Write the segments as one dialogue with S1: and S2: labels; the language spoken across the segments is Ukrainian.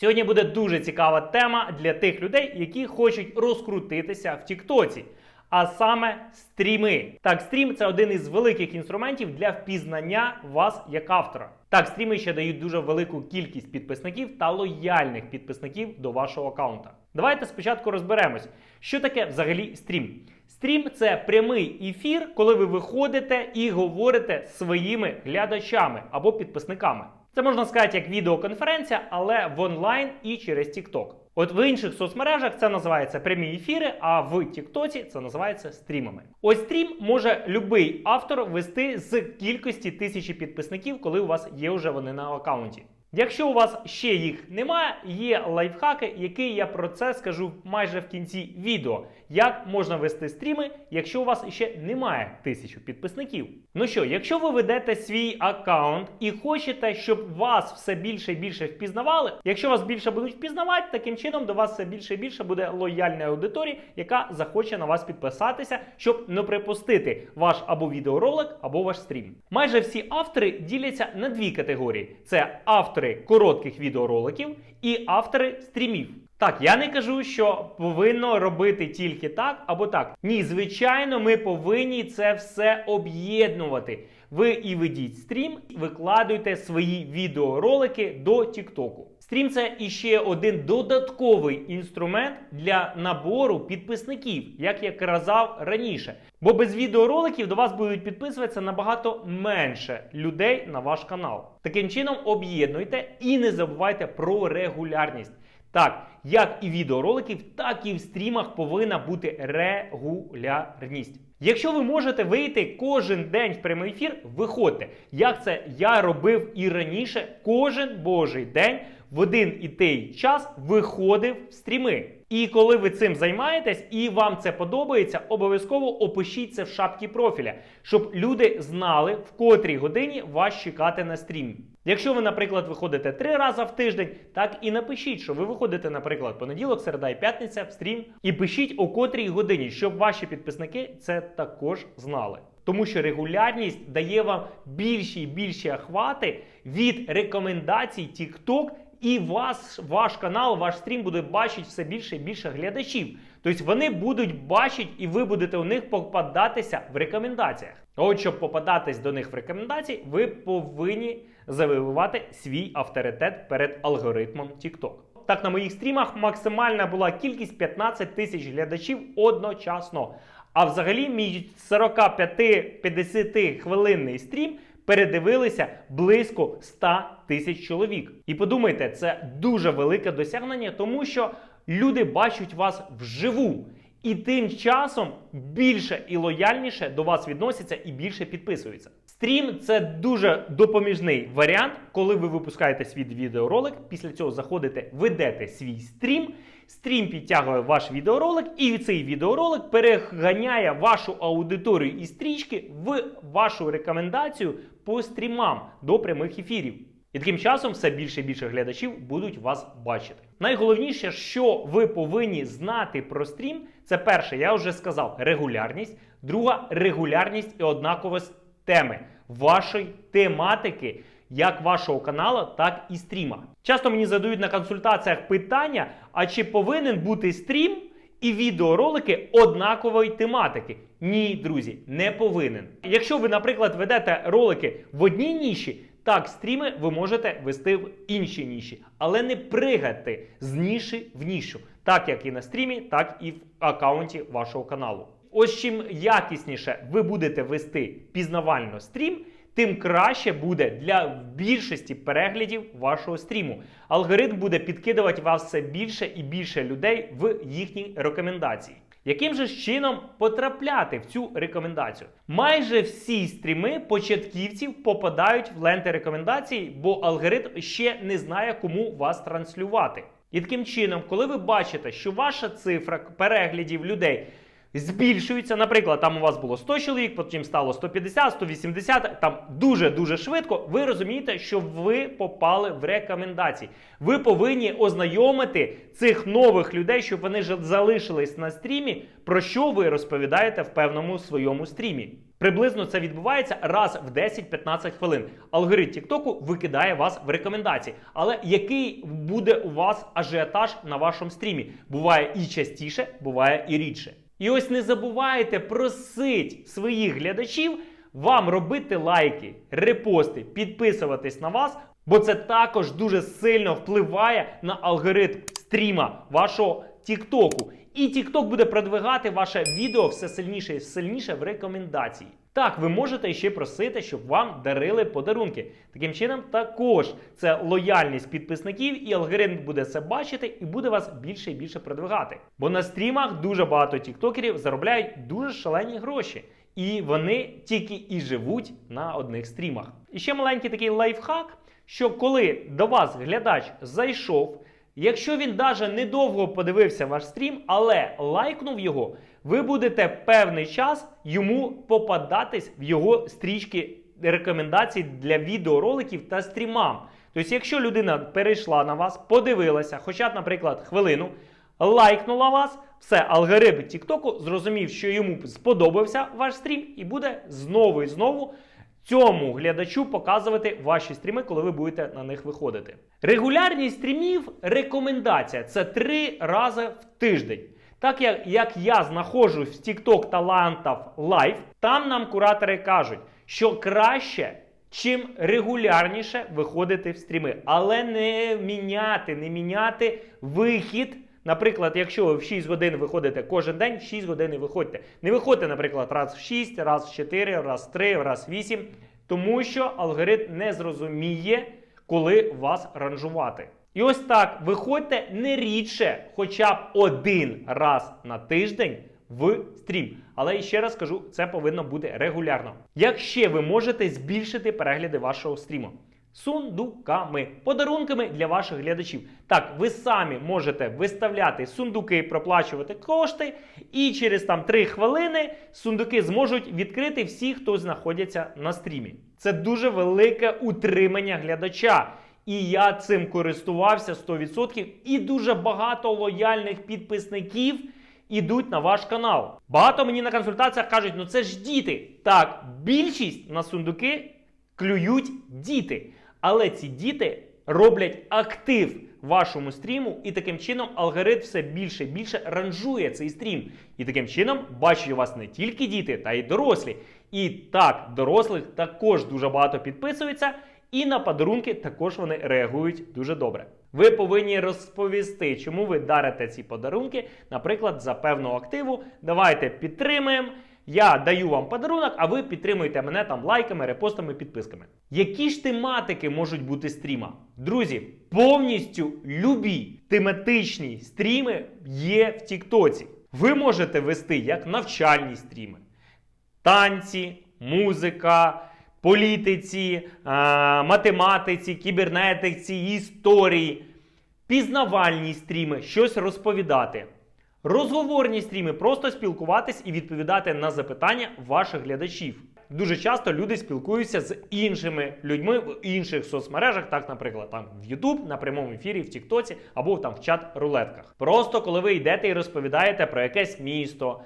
S1: Сьогодні буде дуже цікава тема для тих людей, які хочуть розкрутитися в Тіктоці. А саме стріми. Так, стрім це один із великих інструментів для впізнання вас як автора. Так, стріми ще дають дуже велику кількість підписників та лояльних підписників до вашого аккаунта. Давайте спочатку розберемось, що таке взагалі стрім. Стрім це прямий ефір, коли ви виходите і говорите своїми глядачами або підписниками. Це можна сказати як відеоконференція, але в онлайн і через TikTok. От в інших соцмережах це називається прямі ефіри, а в Тіктоці це називається стрімами. Ось стрім може будь-який автор вести з кількості тисячі підписників, коли у вас є вже вони на аккаунті. Якщо у вас ще їх немає, є лайфхаки, які я про це скажу майже в кінці відео. Як можна вести стріми, якщо у вас ще немає тисячу підписників? Ну що, якщо ви ведете свій аккаунт і хочете, щоб вас все більше і більше впізнавали, якщо вас більше будуть впізнавати, таким чином до вас все більше і більше буде лояльної аудиторії, яка захоче на вас підписатися, щоб не припустити ваш або відеоролик, або ваш стрім. Майже всі автори діляться на дві категорії: це автори коротких відеороликів і автори стрімів. Так, я не кажу, що повинно робити тільки так або так. Ні, звичайно, ми повинні це все об'єднувати. Ви і ведіть стрім, викладуйте свої відеоролики до Тіктоку. Стрім це іще один додатковий інструмент для набору підписників, як я казав раніше. Бо без відеороликів до вас будуть підписуватися набагато менше людей на ваш канал. Таким чином об'єднуйте і не забувайте про регулярність. Так, як і відеороликів, так і в стрімах повинна бути регулярність. Якщо ви можете вийти кожен день в прямий ефір, виходьте. Як це я робив і раніше, кожен божий день в один і той час виходив в стріми. І коли ви цим займаєтесь і вам це подобається, обов'язково опишіть це в шапці профіля, щоб люди знали, в котрій годині вас чекати на стрімі. Якщо ви, наприклад, виходите три рази в тиждень, так і напишіть, що ви виходите, наприклад, понеділок, середа і п'ятниця в стрім, і пишіть о котрій годині, щоб ваші підписники це також знали. Тому що регулярність дає вам більші і більші охвати від рекомендацій TikTok, і вас, ваш канал, ваш стрім буде бачити все більше і більше глядачів. Тобто вони будуть бачити, і ви будете у них попадатися в рекомендаціях. От щоб попадатись до них в рекомендації, ви повинні завоювати свій авторитет перед алгоритмом TikTok. Так, на моїх стрімах максимальна була кількість 15 тисяч глядачів одночасно. А взагалі, мій 45-50 хвилинний стрім передивилися близько 100 тисяч чоловік. І подумайте, це дуже велике досягнення, тому що люди бачать вас вживу. І тим часом більше і лояльніше до вас відносяться і більше підписуються. Стрім це дуже допоміжний варіант, коли ви випускаєте свій відеоролик. Після цього заходите, ведете свій стрім. Стрім підтягує ваш відеоролик, і цей відеоролик переганяє вашу аудиторію і стрічки в вашу рекомендацію по стрімам до прямих ефірів. І таким часом все більше і більше глядачів будуть вас бачити. Найголовніше, що ви повинні знати про стрім, це перше, я вже сказав, регулярність, друга регулярність і однаковість теми вашої тематики, як вашого каналу, так і стріма. Часто мені задають на консультаціях питання: а чи повинен бути стрім і відеоролики однакової тематики? Ні, друзі, не повинен. Якщо ви, наприклад, ведете ролики в одній ніші. Так, стріми ви можете вести в інші ніші, але не пригати з ніші в нішу, так як і на стрімі, так і в аккаунті вашого каналу. Ось чим якісніше ви будете вести пізнавально стрім, тим краще буде для більшості переглядів вашого стріму. Алгоритм буде підкидувати вас все більше і більше людей в їхні рекомендації. Яким же чином потрапляти в цю рекомендацію? Майже всі стріми початківців попадають в ленти рекомендацій, бо алгоритм ще не знає, кому вас транслювати. І таким чином, коли ви бачите, що ваша цифра переглядів людей збільшується, наприклад, там у вас було 100 чоловік, потім стало 150, 180, там дуже-дуже швидко, ви розумієте, що ви попали в рекомендації. Ви повинні ознайомити цих нових людей, щоб вони залишились на стрімі, про що ви розповідаєте в певному своєму стрімі. Приблизно це відбувається раз в 10-15 хвилин. Алгоритм Тіктоку викидає вас в рекомендації. Але який буде у вас ажіотаж на вашому стрімі? Буває і частіше, буває і рідше. І ось не забувайте просить своїх глядачів вам робити лайки, репости, підписуватись на вас, бо це також дуже сильно впливає на алгоритм стріма вашого Тіктоку. І TikTok буде продвигати ваше відео все сильніше і сильніше в рекомендації. Так, ви можете ще просити, щоб вам дарили подарунки. Таким чином, також це лояльність підписників, і алгоритм буде це бачити і буде вас більше і більше продвигати. Бо на стрімах дуже багато тіктокерів заробляють дуже шалені гроші. І вони тільки і живуть на одних стрімах. І ще маленький такий лайфхак, що коли до вас глядач зайшов, Якщо він даже недовго подивився ваш стрім, але лайкнув його, ви будете певний час йому попадатись в його стрічки рекомендацій для відеороликів та стрімам. Тобто, якщо людина перейшла на вас, подивилася, хоча б, наприклад, хвилину, лайкнула вас, все, алгоритм Тіктоку зрозумів, що йому сподобався ваш стрім, і буде знову і знову цьому глядачу показувати ваші стріми, коли ви будете на них виходити. Регулярність стрімів рекомендація це три рази в тиждень. Так як, як я знаходжусь в TikTok талантів Live, там нам куратори кажуть, що краще, чим регулярніше виходити в стріми, але не міняти, не міняти вихід. Наприклад, якщо ви в 6 годин виходите кожен день, в 6 годин і виходьте. Не виходьте, наприклад, раз в 6, раз в 4, раз в 3, раз в 8, тому що алгоритм не зрозуміє, коли вас ранжувати. І ось так, виходьте не рідше, хоча б один раз на тиждень в стрім. Але ще раз кажу, це повинно бути регулярно. Як ще ви можете збільшити перегляди вашого стріму? Сундуками, подарунками для ваших глядачів. Так, ви самі можете виставляти сундуки, проплачувати кошти, і через там 3 хвилини сундуки зможуть відкрити всі, хто знаходяться на стрімі. Це дуже велике утримання глядача. І я цим користувався 100%. І дуже багато лояльних підписників ідуть на ваш канал. Багато мені на консультаціях кажуть, ну це ж діти. Так, більшість на сундуки клюють діти. Але ці діти роблять актив вашому стріму, і таким чином алгоритм все більше і більше ранжує цей стрім. І таким чином бачать у вас не тільки діти, та й дорослі. І так, дорослих також дуже багато підписується, і на подарунки також вони реагують дуже добре. Ви повинні розповісти, чому ви дарите ці подарунки, наприклад, за певну активу. Давайте підтримаємо. Я даю вам подарунок, а ви підтримуєте мене там лайками, репостами, підписками. Які ж тематики можуть бути стріма? Друзі, повністю любі тематичні стріми є в Тіктоці. Ви можете вести як навчальні стріми, танці, музика, політиці, математиці, кібернетиці, історії, пізнавальні стріми, щось розповідати. Розговорні стріми просто спілкуватись і відповідати на запитання ваших глядачів. Дуже часто люди спілкуються з іншими людьми в інших соцмережах, так, наприклад, там в YouTube, на прямому ефірі, в Тіктоці або там в чат-рулетках. Просто коли ви йдете і розповідаєте про якесь місто,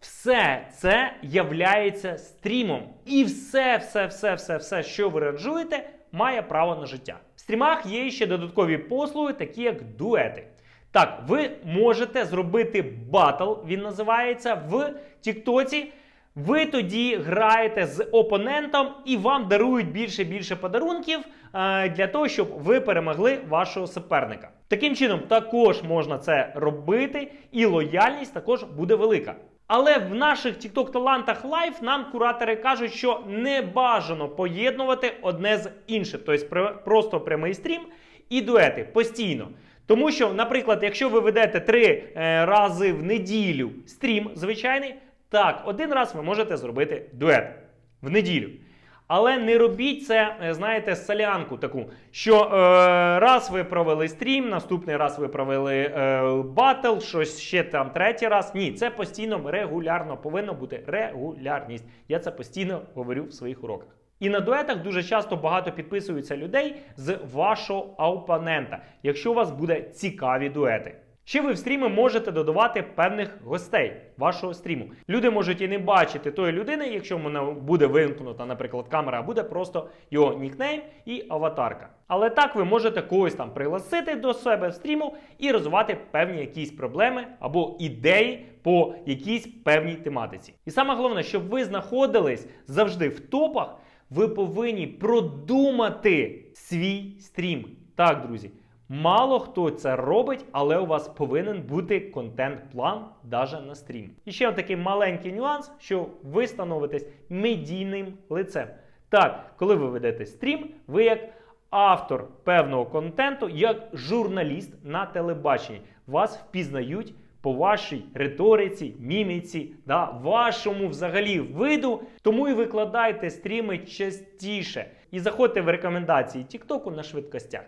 S1: все це являється стрімом. І все, все, все, все, все, що ви ранжуєте, має право на життя. В стрімах є ще додаткові послуги, такі як дуети. Так, ви можете зробити батл, він називається в Тіктоці. Ви тоді граєте з опонентом і вам дарують більше більше подарунків е, для того, щоб ви перемогли вашого суперника. Таким чином, також можна це робити, і лояльність також буде велика. Але в наших TikTok талантах Live нам куратори кажуть, що не бажано поєднувати одне з іншим, тобто просто прямий стрім і дуети постійно. Тому що, наприклад, якщо ви ведете три е, рази в неділю стрім звичайний, так, один раз ви можете зробити дует в неділю. Але не робіть це, е, знаєте, солянку таку, що е, раз ви провели стрім, наступний раз ви провели е, батл, щось ще там третій раз. Ні, це постійно регулярно повинно бути регулярність. Я це постійно говорю в своїх уроках. І на дуетах дуже часто багато підписуються людей з вашого опонента, якщо у вас буде цікаві дуети. Ще ви в стріми можете додавати певних гостей вашого стріму. Люди можуть і не бачити тої людини, якщо вона буде вимкнута, наприклад, камера, а буде просто його нікнейм і аватарка. Але так ви можете когось там пригласити до себе в стріму і розвивати певні якісь проблеми або ідеї по якійсь певній тематиці. І саме головне, щоб ви знаходились завжди в топах, ви повинні продумати свій стрім. Так, друзі. Мало хто це робить, але у вас повинен бути контент-план даже на стрім. І ще такий маленький нюанс, що ви становитесь медійним лицем. Так, коли ви ведете стрім, ви як автор певного контенту, як журналіст на телебаченні, вас впізнають по вашій риториці, міміці, да, вашому взагалі виду. Тому і викладайте стріми частіше. І заходьте в рекомендації Тіктоку на швидкостях.